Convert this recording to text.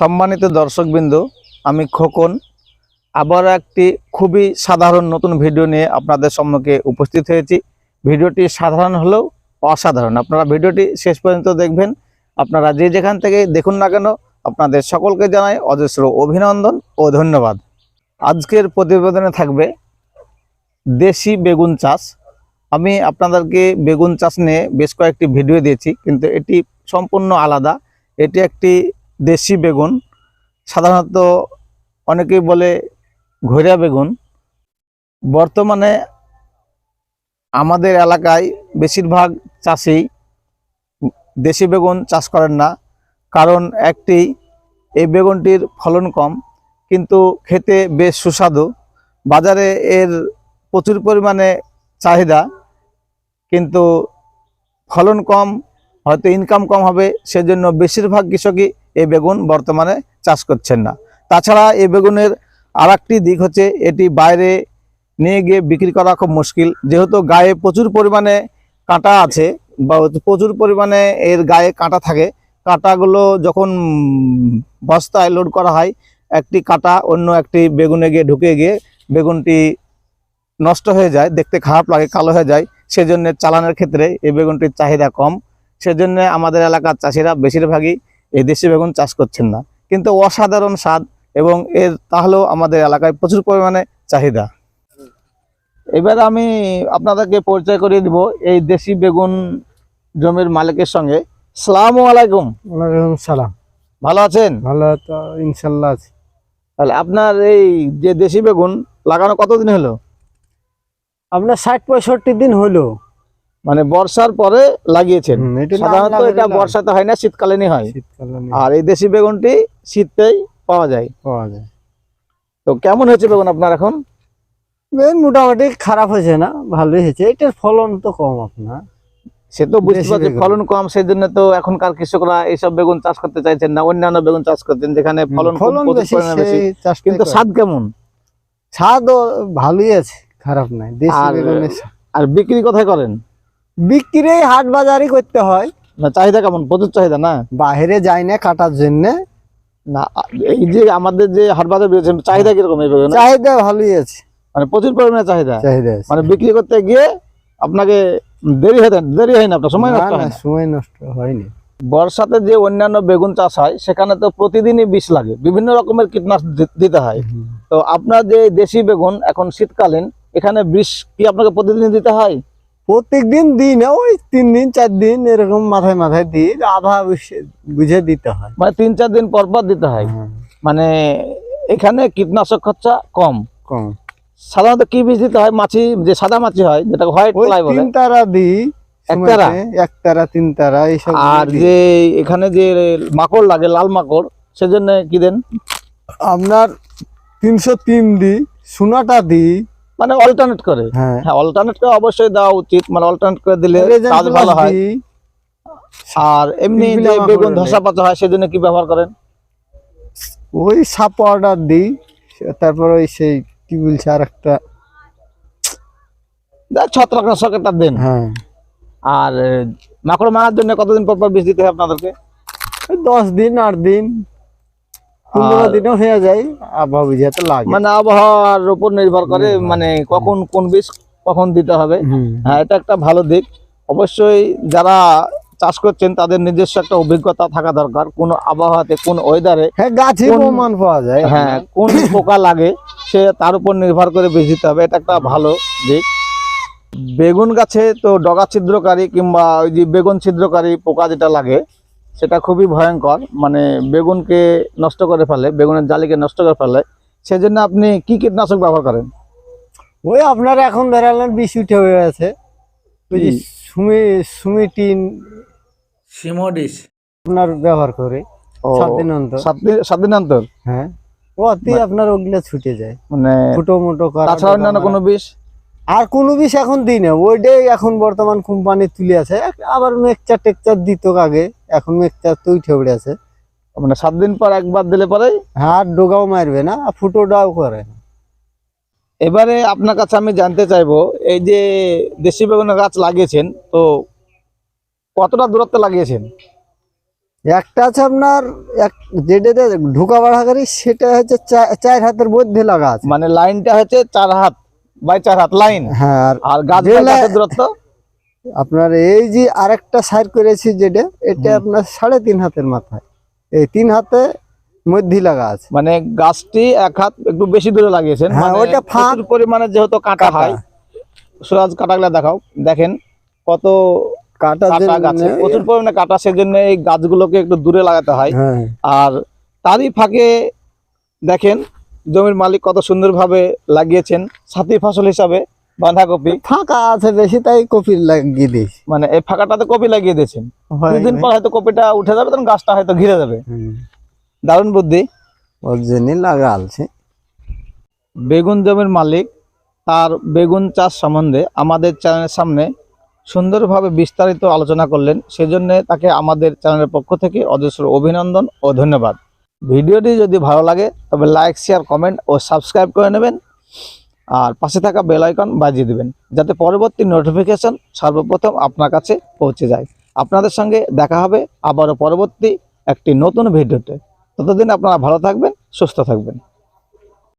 সম্মানিত দর্শকবৃন্দ, আমি খোকন। আবার একটি খুবই সাধারণ নতুন ভিডিও নিয়ে আপনাদের সম্মুখে উপস্থিত হয়েছি। ভিডিওটি সাধারণ হলেও অসাধারণ। আপনারা ভিডিওটি শেষ পর্যন্ত দেখবেন। আপনারা যে যেখান থেকে দেখুন না কেন, আপনাদের সকলকে জানাই অজস্র অভিনন্দন ও ধন্যবাদ। আজকের প্রতিবেদনে থাকবে দেশি বেগুন চাষ। আমি আপনাদেরকে বেগুন চাষ নিয়ে বেশ কয়েকটি ভিডিও দিয়েছি, কিন্তু এটি সম্পূর্ণ আলাদা। এটি একটি দেশি বেগুন, সাধারণত অনেকেই বলে ঘৈরা বেগুন। বর্তমানে আমাদের এলাকায় বেশিরভাগ চাষি দেশি বেগুন চাষ করেন না, কারণ একটি, এই বেগুনটির ফলন কম, কিন্তু খেতে বেশ সুস্বাদু। বাজারে এর প্রচুর পরিমাণে চাহিদা, কিন্তু ফলন কম, হয়তো ইনকাম কম হবে, সেজন্য বেশিরভাগ কৃষকই এই বেগুন বর্তমানে চাষ করছেন না। তাছাড়া এই বেগুনের আর দিক হচ্ছে এটি বাইরে নিয়ে গিয়ে বিক্রি করা খুব মুশকিল। যেহেতু গায়ে প্রচুর পরিমাণে কাঁটা আছে বা প্রচুর পরিমাণে এর গায়ে কাঁটা থাকে। কাঁটাগুলো যখন বস্তায় লোড করা হয়, একটি কাঁটা অন্য একটি বেগুনে গিয়ে ঢুকে গিয়ে বেগুনটি নষ্ট হয়ে যায়, দেখতে খারাপ লাগে, কালো হয়ে যায়। সেজন্য চালানের ক্ষেত্রে এই বেগুনটির চাহিদা কম। সেজন্য আমাদের এলাকার চাষিরা বেশিরভাগই এই দেশি বেগুন চাষ করছেন না। কিন্তু অসাধারণ স্বাদ এবং এর তাহলেও আমাদের এলাকায় প্রচুর পরিমাণে চাহিদা। এবার আমি আপনাদেরকে পরিচয় করিয়ে দিব এই দেশি বেগুন জমির মালিকের সঙ্গে। সালাম আলাইকুম। ওয়ালাইকুম সালাম। ভালো আছেন? ভালো তো ইনশাল্লাহ আছি। তাহলে আপনার এই যে দেশি বেগুন লাগানো কতদিন হলো? আপনার ষাট পঁয়ষট্টি দিন হলো। মানে বর্ষার পরে লাগিয়েছেন। সাধারণত এটা বর্ষাতে হয় না শীতকালীনই হয়। আর এই দেশি বেগুনটি শীতেই পাওয়া যায়। পাওয়া যায়। তো কেমন হয়েছে বেগুন আপনার এখন? বেশ মোটামুটি খারাপ হয়েছে না ভালোই হয়েছে। এটার ফলন তো কম আপনার। সে তো বুঝতে পারছি ফলন কম সেই জন্য তো এখনকার কৃষকরা এইসব বেগুন চাষ করতে চাইছেন না অন্যান্য বেগুন চাষ করতেন যেখানে ফলন ফলন বেশি কিন্তু স্বাদ কেমন? স্বাদও ভালোই আছে খারাপ নাই। দেশি আর- বেগুনের আর বিক্রি কোথায় করেন? বিক্রি হাট বাজারই করতে হয়। না চাহিদা কেমন? প্রচুর চাহিদা না? বাইরে যাই না কাটার জন্য। না এই যে আমাদের যে হাট বাজার চাহিদা কীরকম চাহিদা ভালোই আছে। মানে প্রচুর পরিমাণে চাহিদা? চাহিদা মানে বিক্রি করতে গিয়ে আপনাকে দেরি হয়ে দেরি হয় না আপনার সময় নষ্ট হয় না সময় নষ্ট হয়নি। বর্ষাতে যে অন্যান্য বেগুন চাষ হয় সেখানে তো প্রতিদিনই বিষ লাগে। বিভিন্ন রকমের কীটনাশক দিতে হয়। তো আপনার যে দেশি বেগুন এখন শীতকালীন এখানে বিষ কি আপনাকে প্রতিদিন দিতে হয়? প্রত্যেক দিন দিই না ওই তিন দিন চার দিন এরকম মাথায় মাথায় দিই আধা বুঝে- দিতে হয়। মানে তিন চার দিন পর পর দিতে হয়। মানে এখানে কীটনাশক খরচা কম। কম। সাধারণত কি বীজ দিতে হয়? মাছি যে সাদা মাছি হয় যেটা হোয়াইট ফ্লাই বলে। তিন তারা দিই একতারা? একতারা তিন তারা এইসব আর যে এখানে যে মাকড় লাগে লাল মাকড় সেজন্য কি দেন? আপনার তিনশো তিন দিই সোনাটা দিই মানে অল্টারনেট করে। হ্যাঁ। হ্যাঁ অল্টারনেট করে অবশ্যই দেওয়া উচিত। মানে অল্টারনেট করে দিলে কাজ ভালো হয়। আর এমনি যে বেগুন ধসা পাতা হয় সেজন্য কি ব্যবহার করেন? ওই সাপ অর্ডার দিই তারপর ওই সেই কি বলছে আর একটা ছত্রাকনাশক দেন। হ্যাঁ। আর মাকড় মারার জন্য কতদিন পর পর বীজ দিতে হয় আপনাদেরকে? দশ দিন আট দিন। পনেরো দিনও হয়ে যায় আবহাওয়া বুঝাতে লাগে। মানে আবহাওয়ার উপর নির্ভর করে মানে কখন কোন বীজ কখন দিতে হবে। হ্যাঁ এটা একটা ভালো দিক। অবশ্যই যারা চাষ করছেন তাদের নিজস্ব একটা অভিজ্ঞতা থাকা দরকার কোন আবহাওয়াতে কোন ওয়েদারে হ্যাঁ গাছে প্রমাণ পাওয়া যায়। হ্যাঁ কোন পোকা লাগে সে তার উপর নির্ভর করে বীজ দিতে হবে। এটা একটা ভালো দিক। বেগুন গাছে তো ডগা ছিদ্রকারী কিংবা ওই যে বেগুন ছিদ্রকারী পোকা যেটা লাগে সেটা খুবই ভয়ঙ্কর। মানে বেগুনকে নষ্ট করে ফেলে বেগুনের জালিকে নষ্ট করে ফেলে। সেজন্য আপনি কি কীটনাশক ব্যবহার করেন? ওই আপনার এখন ধরালেন বিষ উঠে হয়ে আছে ওই যে? সুমি সুমিটিন সিমোডিস। আপনার ব্যবহার করে সাত দিন অন্তর। সাত দিন অন্তর? হ্যাঁ। ও অতি আপনার ওগুলা ছুটে যায়। মানে ছোটো মোটো তাছাড়া অন্যান্য কোনো বিষ? আর কোনো বিষ এখন দিই না। ওইটাই এখন বর্তমান কোম্পানি তুলে আছে। আবার মেকচার টেকচার দিত আগে এখন মেকচার তো উঠে উঠে আছে। মানে সাত দিন পর একবার দিলে পরে হ্যাঁ আর ডোগাও মারবে না আর ফুটোটাও করে না। এবারে আপনার কাছে আমি জানতে চাইব এই যে দেশি বেগুনের গাছ লাগিয়েছেন তো কতটা দূরত্বে লাগিয়েছেন? একটা আছে আপনার এক যেটাতে ঢোকা বাড়া করি সেটা হচ্ছে চার হাতের মধ্যে লাগা আছে। মানে লাইনটা হচ্ছে চার হাত। বাই চার হাত লাইন। হ্যাঁ আর গাছ দূরত্ব? আপনার এই যে আরেকটা সাইড করেছি যেটা এটা আপনার সাড়ে তিন হাতের মাথায়। এই তিন হাতে মধ্যে লাগা আছে। মানে গাছটি এক হাত একটু বেশি দূরে লাগিয়েছেন হ্যাঁ, মানে ওইটা ফাঁক। পরিমাণে যেহেতু কাটা। হয়। সুরাজ কাটাগুলা দেখাও দেখেন কত কাটা কাটা গাছে প্রচুর পরিমাণে কাটা সেজন্য এই গাছগুলোকে একটু দূরে লাগাতে হয়। হ্যাঁ। আর তারই ফাঁকে দেখেন জমির মালিক কত সুন্দরভাবে লাগিয়েছেন সাথী ফসল হিসাবে বাঁধাকপি। ফাঁকা আছে বেশি তাই কপি লাগিয়ে দিয়েছি। মানে এই ফাঁকাটাতে কপি লাগিয়ে দিয়েছেন। দুদিন পর হয়তো কপিটা উঠে যাবে তখন গাছটা হয়তো ঘিরে যাবে। দারুণ বুদ্ধি। ওর জন্যই লাগা আছে বেগুন জমির মালিক তার বেগুন চাষ সম্বন্ধে আমাদের চ্যানেলের সামনে সুন্দরভাবে বিস্তারিত আলোচনা করলেন। সেজন্য তাকে আমাদের চ্যানেলের পক্ষ থেকে অজস্র অভিনন্দন ও ধন্যবাদ। ভিডিওটি যদি ভালো লাগে, তবে লাইক শেয়ার কমেন্ট ও সাবস্ক্রাইব করে নেবেন। আর পাশে থাকা বেল আইকন বাজিয়ে দেবেন, যাতে পরবর্তী নোটিফিকেশন সর্বপ্রথম আপনার কাছে পৌঁছে যায়। আপনাদের সঙ্গে দেখা হবে আবারও পরবর্তী একটি নতুন ভিডিওতে। ততদিন আপনারা ভালো থাকবেন, সুস্থ থাকবেন।